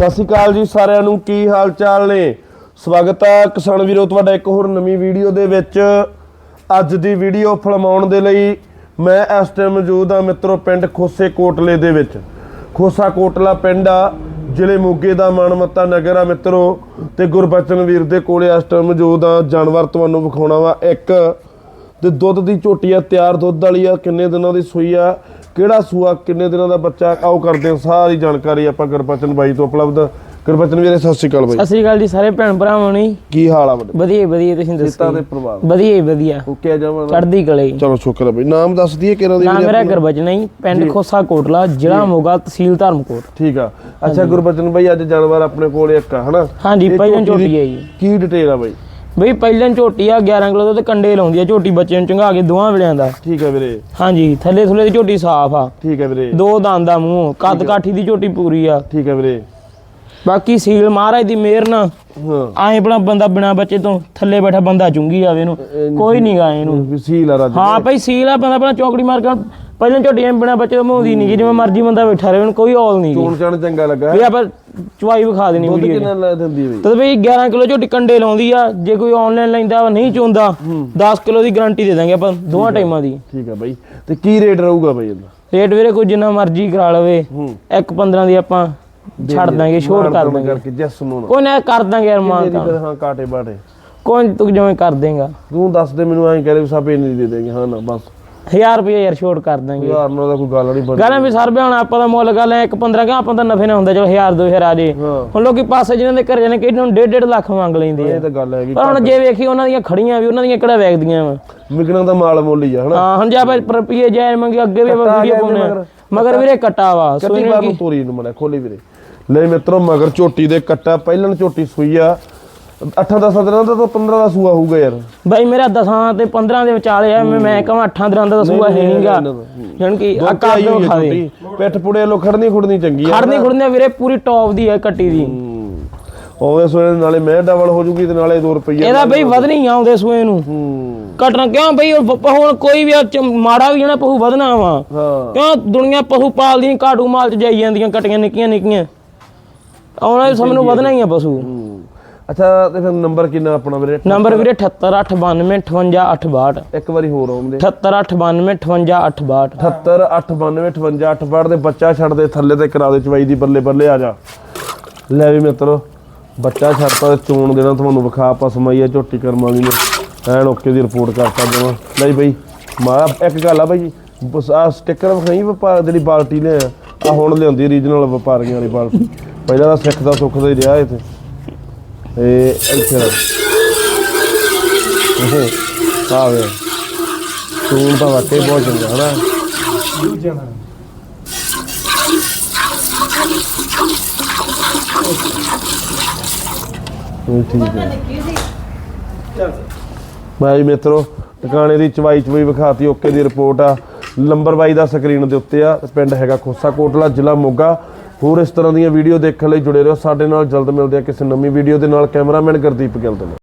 ਸਤਿ ਸ਼੍ਰੀ ਅਕਾਲ ਜੀ ਸਾਰਿਆਂ ਨੂੰ, ਕੀ ਹਾਲ ਚਾਲ ਨੇ? ਸਵਾਗਤ ਹੈ ਕਿਸਾਨ ਵੀਰੋ, ਤੁਹਾਡਾ ਇੱਕ ਹੋਰ ਨਵੀਂ ਵੀਡੀਓ ਦੇ ਵਿੱਚ। ਅੱਜ ਦੀ ਵੀਡੀਓ ਫਲਮਾਉਣ ਦੇ ਲਈ ਮੈਂ ਇਸ ਟਾਈਮ ਮੌਜੂਦ ਹਾਂ ਮਿੱਤਰੋ, ਪਿੰਡ ਖੋਸੇ ਕੋਟਲੇ ਦੇ ਵਿੱਚ। ਖੋਸਾ ਕੋਟਲਾ ਪਿੰਡ ਆ, ਜ਼ਿਲ੍ਹੇ ਮੋਗੇ ਦਾ ਮਾਨਮੱਤਾ ਨਗਰ ਆ ਮਿੱਤਰੋ, ਤੇ ਗੁਰਬਚਨ ਵੀਰ ਦੇ ਕੋਲੇ ਇਸ ਟਾਈਮ ਮੌਜੂਦ ਆ ਜਾਨਵਰ ਤੁਹਾਨੂੰ ਵਿਖਾਉਣਾ ਵਾ ਇੱਕ। ਤੇ ਦੁੱਧ ਦੀ ਝੋਟੀ ਆ, ਤਿਆਰ ਦੁੱਧ ਵਾਲੀ ਆ, ਕਿੰਨੇ ਦਿਨਾਂ ਦੀ ਸੂਈ ਆ? ਕਿਹੜਾ ਸੂਆ ਕਿੰਨੇ ਦਿਨਾਂ ਦਾ ਬੱਚਾ ਆਓ ਕਰਦੇ ਹਾਂ ਸਾਰੀ ਜਾਣਕਾਰੀ ਆਪਾਂ ਗੁਰਬਚਨ ਬਾਈ ਤੋਂ ਉਪਲਬਧ। ਗੁਰਬਚਨ ਵੀਰੇ ਸਤਿ ਸ਼੍ਰੀ ਅਕਾਲ ਬਾਈ। ਸਤਿ ਸ਼੍ਰੀ ਅਕਾਲ ਜੀ ਸਾਰੇ ਭੈਣ ਭਰਾਵਾਂ ਨੂੰ ਜੀ। ਕੀ ਹਾਲ ਆ ਬੜੇ ਵਧੀਆ ਜੀ, ਵਧੀਆ ਤੁਸੀਂ ਸਿੱਤਾ ਦੱਸੋ? ਦੇ ਜੀ। ਪਰਿਵਾਰ। ਵਧੀਆ ਜੀ, ਵਧੀਆ। ਓਕੇ ਜਾਵਾਂ ਚੜ੍ਹਦੀ ਕਲੇ। ਚਲੋ ਸ਼ੁਕਰ ਹੈ ਬਾਈ। ਨਾਮ ਦੱਸ ਦਈਏ ਕਿਹਨਾਂ ਦੀ ਨਾਮ ਵੀਰੇ ਮੇਰਾ? ਗੁਰਬਚਨ ਜੀ ਪਿੰਡ ਖੋਸਾ ਕੋਟਲਾ ਜ਼ਿਲ੍ਹਾ ਮੋਗਾ ਤਹਿਸੀਲ ਧਰਮਕੋਟ। ਠੀਕ ਆ। ਅੱਛਾ ਗੁਰਬਚਨ ਬਾਈ ਅੱਜ ਜਾਨਵਰ ਆਪਣੇ ਕੋਲ ਇੱਕ ਆ ਹਨਾ? ਹਾਂਜੀ ਇਹ ਪਹਿਲਾਂ ਝੋਟੀ ਦੀ ਝੋਟੀ ਹੈ ਜੀ। ਕੀ ਡਿਟੇਲ ਆ ਬਾਈ? ਬਈ ਪਹਿਲਾਂ ਝੋਟੀ ਆ 11 ਕਿਲੋ ਤੇ ਕੰਡੇ ਲਾਉਂਦੀ ਆ ਝੋਟੀ ਬੱਚੇ ਨੂੰ ਚੰਗਾ ਕੇ ਦੋਵਾਂ ਵੇਲਿਆਂ ਦਾ। ਠੀਕ ਹੈ ਵੀਰੇ। ਹਾਂਜੀ ਥੱਲੇ ਥੁੱਲੇ ਦੀ ਝੋਟੀ ਸਾਫ਼ ਆ। ਠੀਕ ਹੈ ਵੀਰੇ। ਦੋ ਦੰਦ ਦਾ ਮੂੰਹ ਕੱਦ ਕਾਠੀ ਦੀ ਝੋਟੀ ਪੂਰੀ ਆ। ਠੀਕ ਹੈ ਵੀਰੇ। ਬਾਕੀ ਸੀਲ ਮਹਾਰਾਜ ਦੀ ਮਿਹਰ ਨਾਲ। ਹਾਂ। ਆਏ ਆਪਣਾ ਬੰਦਾ ਬਿਨਾ ਬੱਚੇ ਤੋਂ ਥੱਲੇ ਬੈਠਾ ਬੰਦਾ ਚੁੰਗੀ ਜਾਵੇ ਇਹਨੂੰ। ਕੋਈ ਨਹੀਂ ਗਾ ਇਹਨੂੰ। ਵਸੀਲ ਆ ਰਾਜ ਹਾਂ ਭਾਈ ਸੀਲ ਆ ਬੰਦਾ ਆਪਣਾ ਚੌਕੜੀ ਮਾਰ ਕੇ ਪਹਿਲਾਂ ਝੋਟੀਆਂ ਬਿਨਾ ਬੱਚੇ ਤੋਂ ਮੋਦੀ ਨਹੀਂ ਜਿਵੇਂ ਮਰਜ਼ੀ ਬੰਦਾ ਬੈਠਾ ਰਹੇ ਉਹਨੂੰ ਕੋਈ ਔਲ ਨਹੀਂ ਚੋਣ ਚਾਣ ਚੰਗਾ ਲੱਗਾ। ਵੀ ਆਪਾਂ ਚੁਆਈ ਵਿਖਾ ਦੇਣੀ ਦੁੱਧ ਵੀਡੀਓ ਕਿੰਨਾ ਲੈ ਦਿੰਦੀ ਹੈ ਬਾਈ? ਤਦ ਵੀ 11 ਕਿਲੋ ਝੋਟੀ ਕੰਡੇ ਲਾਉਂਦੀ ਆ ਜੇ ਕੋਈ ਆਨਲਾਈਨ ਲੈਂਦਾ ਵਾ ਨਹੀਂ ਚੋਂਦਾ 10 ਕਿਲੋ ਦੀ ਗਾਰੰਟੀ ਦੇ ਦਾਂਗੇ ਆਪਾਂ ਦੋਵਾਂ ਟਾਈਮਾਂ ਦੀ। ਠੀਕ ਹੈ ਬਾਈ। ਤੇ ਕੀ ਰੇਟ ਰਹੂਗਾ ਬਾਈ ਇਹਦਾ? ਰੇਟ ਵੀਰੇ ਕੋਈ ਜਿੰਨਾ ਮਰਜ਼ੀ ਕਰਾ ਲਵੇ ਹੂੰ। ਇੱਕ 15 ਦੀ ਆਪਾਂ ਛੱਡ ਦਾਂਗੇ ਛੋੜ ਕਰ ਦਾਂਗੇ। ਕਰਕੇ ਜੈਸ ਨੂੰ ਕੋਈ ਨਾ ਕਰ ਦਾਂਗੇ ਯਾਰ ਮਾਂ ਫਿਰ? ਹਾਂ ਕਾਟੇ ਬਾਟੇ ਕੋਈ ਤੂੰ ਜਿਵੇਂ ਕਰ ਦੇਂਗਾ? ਤੂੰ ਦੱਸ ਦੇ ਮੈਨੂੰ ਐਂ ਕਰੇ ਸਭ ਨਹੀਂ ਦੇ ਦੇਗੇ ਹਾਂ ਨਾ ਬਸ। 1000 ਰੁਪਏ ਯਾਰ ਛੋੜ ਕਰ ਦਾਂਗੇ। ਯਾਰ ਨਾਲ ਤਾਂ ਕੋਈ ਗੱਲ ਨਹੀਂ ਬਣੀ ਗਾਲਾਂ ਵੀ ਸਰ ਬਿਆਣਾ ਆਪਾਂ ਦਾ ਮੁੱਲ ਗੱਲ ਹੈ ਇੱਕ 15 ਕਾ ਆਪਾਂ ਦਾ ਨਫੇ ਨਾ ਹੁੰਦਾ ਚਲੋ 1000 2000 ਆ ਜੇ। ਹੁਣ ਲੋਕੀ ਪਾਸੇ ਜਿਹਨਾਂ ਦੇ ਘਰ ਜਾਣੇ ਕਿ ਨੂੰ 1.5 ਲੱਖ ਮੰਗ ਲੈਂਦੇ ਆ। ਇਹ ਤਾਂ ਗੱਲ ਹੈਗੀ ਪਰ ਹੁਣ ਜੇ ਵੇਖੀ ਉਹਨਾਂ ਦੀਆਂ ਖੜੀਆਂ ਵੀ ਉਹਨਾਂ ਦੀਆਂ ਕਿਹੜਾ ਵੇਚਦੀਆਂ ਵਾ। ਵਿਕਣਾ ਤਾਂ ਮਾਲ ਮੁੱਲ ਹੀ ਆ ਹਨਾ। ਹਾਂ ਹੁਣ ਜੇ ਆਪਾਂ ਰੁਪਏ ਜਾਇ ਮੰਗੇ ਅੱਗੇ ਵੀ ਆਪਾਂ ਵੀਡੀਓ ਪਾਉਣੇ ਮਗਰ। ਵੀਰੇ ਕੱਟਾ ਵਾ ਸੋਈ ਨੂੰ ਤੋਰੀ ਨੂੰ ਮੜਾ ਖੋਲੀ ਵੀਰੇ। ਲੈ ਮਿੱਤਰੋ ਮਗਰ ਝੋਟੀ ਦੇ ਕੱਟਾ ਪਹਿਲਣ ਝੋਟੀ ਸੂਈ ਆ। 8-10 ਦਿਨਾਂ ਦਾ ਤਾਂ 15 ਦਾ ਸੂਆ ਹੋਊਗਾ ਯਾਰ। ਬਾਈ ਮੇਰਾ 10 ਤੇ 15 ਦੇ ਵਿਚਾਲੇ ਆ ਮੈਂ ਮੈਂ ਕਹਾਂ 8 ਦਿਨਾਂ ਦਾ ਸੂਆ ਹੈ ਨਹੀਂਗਾ। ਜਣ ਕੀ ਕਰ ਆਈ ਹੋਈ ਖਾ ਦੇ ਪਿੱਠ ਪੁੜੇ ਲੋ ਖੜਨੀ ਖੁੜਨੀ ਚੰਗੀ ਆ। ਖੜਨੀ ਖੁੜਨੀ ਵੀਰੇ ਪੂਰੀ ਟੌਪ ਦੀ ਹੈ ਕੱਟੀ ਦੀ। ਉਹਦੇ ਸੋਏ ਨਾਲੇ ਮੈਂ ਡਬਲ ਹੋ ਜੂਗੀ ਤੇ ਨਾਲੇ 2 ਰੁਪਏ ਇਹਦਾ ਬਈ ਵਧਣੀ ਆਉਂਦੇ ਸੂਏ ਨੂੰ। ਹੂੰ। ਘਟਣਾ ਕਿਉਂ ਬਈ ਉਹ ਪ- ਹੁਣ ਕੋਈ ਵੀ ਆ ਚ- ਮਾੜਾ ਵੀ ਜਣਾ ਪਹੂ ਵਧਣਾ ਵਾ। ਹਾਂ। ਕਿਉਂ ਦੁਨੀਆ ਪਸ਼ੂ ਪਾਲਦੀਆਂ ਘਾਟੂ ਮਾਲ ਚ ਜਾਈ ਜਾਂਦੀਆਂ ਕਟੀਆਂ ਨਿੱਕੀਆਂ ਨਿੱਕੀਆਂ ਆਉਣਾ ਸਮੇਂ ਨੂੰ ਵਧਣਾ ਹੀ ਆ ਪਸ਼ੂ। ਅੱਛਾ ਤੇ ਫਿਰ ਨੰਬਰ ਕਿੰਨਾ ਆਪਣਾ ਵੀਰੇ? ਨੰਬਰ ਵੀਰੇ 7892585862 ਇੱਕ ਵਾਰੀ ਹੋਰ ਆਉਂਦੇ। 7892585862 78 892 58 58 ਦੇ ਬੱਚਾ ਛੱਡ ਦੇ ਥੱਲੇ ਤੇ ਕਰਾ ਦੇ ਚਵਾਈ ਦੀ ਬੱਲੇ ਬੱਲੇ ਆ ਜਾ। ਲੈ ਵੀ ਮਿੱਤਰੋ ਬੱਚਾ ਛੱਡਤਾ ਚੋਣ ਦੇਣਾ ਤੁਹਾਨੂੰ ਵਿਖਾ ਆਪਾਂ ਸਮਾਈ ਆ ਝੋਟੀ ਕਰਮ ਵਾਲੀ ਨੇ ਐਨ ਓਕੇ ਦੀ ਰਿਪੋਰਟ ਕਰਤਾ ਜਮਾ ਲਈ ਬਈ ਮਾ ਇੱਕ ਗੱਲ ਆ ਬਾਈ ਬਸ ਆ ਸਟicker ਵਿਖਾਈ ਵਪਾਰ ਜਿਹੜੀ ਬਾਲਟੀ ਨੇ ਆ ਹੁਣ ਲਿਆਉਂਦੀ ਰੀਜਨਲ ਵਪਾਰੀਆਂ ਵਾਲੀ ਬਾਲਟੀ। ਪਹਿਲਾਂ ਤਾਂ ਸਿੱਖ ਦਾ ਸੁੱਖ ਦਾ ਹੀ ਰਿਹਾ ਇੱਥੇ। ਤੇ ਇੱਥੇ ਰੱਖ। ਇਹ ਤੂੰ ਤਾਂ ਵਾਕਈ ਬਹੁਤ ਚੰਗਾ ਹਨਾ ਹੂੰ, ਠੀਕ ਹੈ ਭਾਈ ਮਿੱਤਰੋ ਟਿਕਾਣੇ ਦੀ ਚਵਾਈ ਚਵਾਈ ਵਿਖਾਤੀ ਓਕੇ ਦੀ ਰਿਪੋਰਟ ਆ। ਨੰਬਰ ਬਾਈ ਦਾ ਸਕਰੀਨ ਦੇ ਉੱਤੇ ਆ ਪਿੰਡ ਹੈਗਾ ਖੋਸਾ ਕੋਟਲਾ ਜ਼ਿਲ੍ਹਾ ਮੋਗਾ। ਹੋਰ ਇਸ ਤਰ੍ਹਾਂ ਦੀਆਂ ਵੀਡੀਓ ਦੇਖਣ ਲਈ ਜੁੜੇ ਰਹੋ। ਸਾਡੇ ਨਾਲ ਜਲਦ ਮਿਲਦੇ ਆ ਕਿਸੇ ਨਵੀਂ ਵੀਡੀਓ ਦੇ ਨਾਲ। ਕੈਮਰਾਮੈਨ ਗੁਰਦੀਪ ਗਿੱਲ ਦੇ ਨਾਲ।